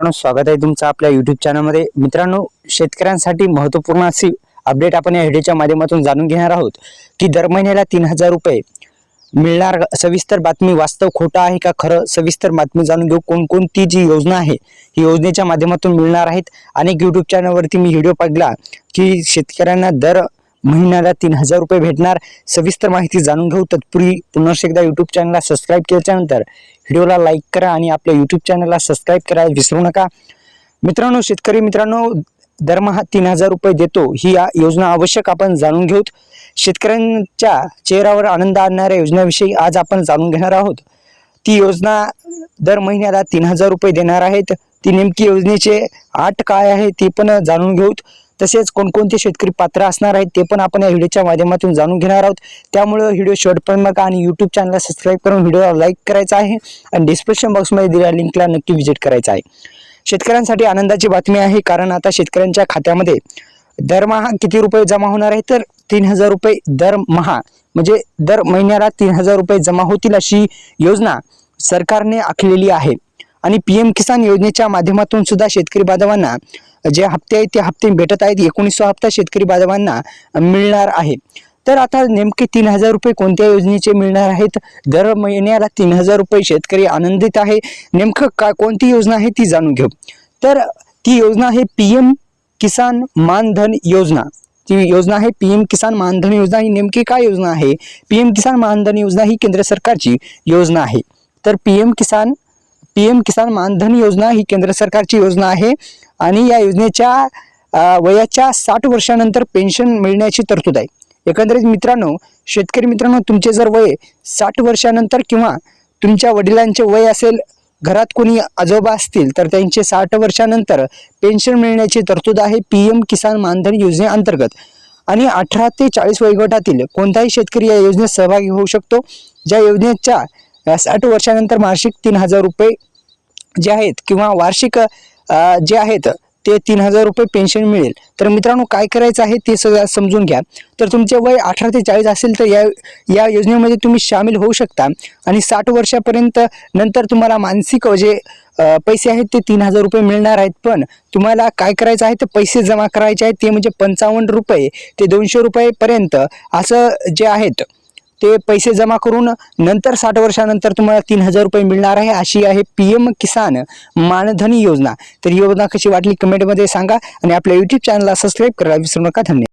मित्रांनो स्वागत आहे तुमचं आपल्या युट्यूब चॅनलमध्ये मित्रांनो शेतकऱ्यांसाठी महत्त्वपूर्ण अशी अपडेट आपण या व्हिडिओच्या माध्यमातून जाणून घेणार आहोत की दर महिन्याला तीन हजार रुपये मिळणार सविस्तर बातमी वास्तव खोटं आहे का खरं सविस्तर बातमी जाणून घेऊ. कोणकोणती जी योजना आहे ही योजनेच्या माध्यमातून मिळणार आहेत. अनेक यूट्यूब चॅनलवरती मी व्हिडिओ पाहिला की शेतकऱ्यांना दर महिन्याला तीन हजार रुपये भेटणार. सविस्तर माहिती जाणून घेऊ. तत्पूर्वी पुन्हा एकदा युट्यूब चॅनलला सबस्क्राईब केल्याच्यानंतर व्हिडिओला लाईक करा आणि आपल्या युट्यूब चॅनलला सबस्क्राईब करायला विसरू नका. मित्रांनो शेतकरी मित्रांनो दरमहा तीन हजार रुपये देतो ही या योजना आवश्यक आपण जाणून घेऊत. शेतकऱ्यांच्या चेहऱ्यावर आनंद आणणाऱ्या योजनेविषयी आज आपण जाणून घेणार आहोत. ती योजना दर महिन्याला तीन हजार रुपये देणार आहेत. ती नेमकी योजनेचे आठ काय आहे ते पण जाणून घेऊत. तसेच कोणकोणते शेतकरी पात्र असणार आहेत ते पण आपण या व्हिडिओच्या माध्यमातून जाणून घेणार आहोत. त्यामुळे व्हिडिओ शेवटपर्यंत बघा आणि युट्यूब चॅनलला सबस्क्राईब करून व्हिडिओला लाईक करायचा आहे आणि डिस्क्रिप्शन बॉक्समध्ये दिलेल्या लिंकला नक्की व्हिजिट करायचं आहे. शेतकऱ्यांसाठी आनंदाची बातमी आहे कारण आता शेतकऱ्यांच्या खात्यामध्ये दरमहा किती रुपये जमा होणार आहे? तर तीन हजार रुपये दरमहा म्हणजे दर महिन्याला तीन हजार रुपये जमा होतील अशी योजना सरकारने आखलेली आहे. आणि पी एम किसान योजनेच्या माध्यमातून सुद्धा शेतकरी बांधवांना जे हप्ते आहेत ते हप्ते भेटत आहेत. एकोणीसवा हप्ता शेतकरी बांधवांना मिळणार आहे. तर आता नेमके तीन हजार रुपये कोणत्या योजनेचे मिळणार आहेत? दर महिन्याला तीन हजार रुपये शेतकरी आनंदित आहे. नेमकं का कोणती योजना आहे ती जाणून घेऊ. तर ती योजना आहे पी एम किसान मानधन योजना. ती योजना आहे पी एम किसान मानधन योजना. ही नेमकी काय योजना आहे? पी एम किसान मानधन योजना ही केंद्र सरकारची योजना आहे. तर P M Kisan P M Kisan मानधन योजना ही केंद्र सरकारची योजना आहे. आणि या योजनेच्या वयाच्या साठ वर्षानंतर पेन्शन मिळण्याची तरतूद आहे. एकंदरीत मित्रांनो शेतकरी मित्रांनो तुमचे जर वय साठ वर्षानंतर किंवा तुमच्या वडिलांचे वय असेल घरात कोणी आजोबा असतील तर त्यांचे साठ वर्षानंतर पेन्शन मिळण्याची तरतूद आहे पी एम किसान मानधन योजनेअंतर्गत आणि अठरा ते चाळीस वयोगटातील कोणताही शेतकरी या योजनेत सहभागी होऊ शकतो. ज्या योजनेच्या साठ वर्षानंतर वार्षिक तीन हजार रुपये जे आहेत किंवा वार्षिक जे आहेत ते तीन हजार रुपये पेन्शन मिळेल. तर मित्रांनो काय करायचं आहे ते सगळं समजून घ्या. तर तुमचे वय अठरा ते चाळीस असेल तर या या योजनेमध्ये तुम्ही सामील होऊ शकता. आणि साठ वर्षापर्यंत नंतर तुम्हाला मानसिक जे पैसे आहेत ते तीन हजार रुपये मिळणार आहेत. पण तुम्हाला काय करायचं आहे ते पैसे जमा करायचे आहेत ते म्हणजे पंचावन्न रुपये ते दोनशे रुपयेपर्यंत असं जे आहेत ते पैसे जमा करून नंतर साठ वर्षानंतर तुम्हाला तीन हजार रुपये मिळणार आहे. अशी आहे पी एम किसान मानधन योजना. तर योजना कशी वाटली कमेंटमध्ये सांगा आणि आपल्या युट्यूब चॅनलला सबस्क्राईब करायला विसरू नका. धन्यवाद.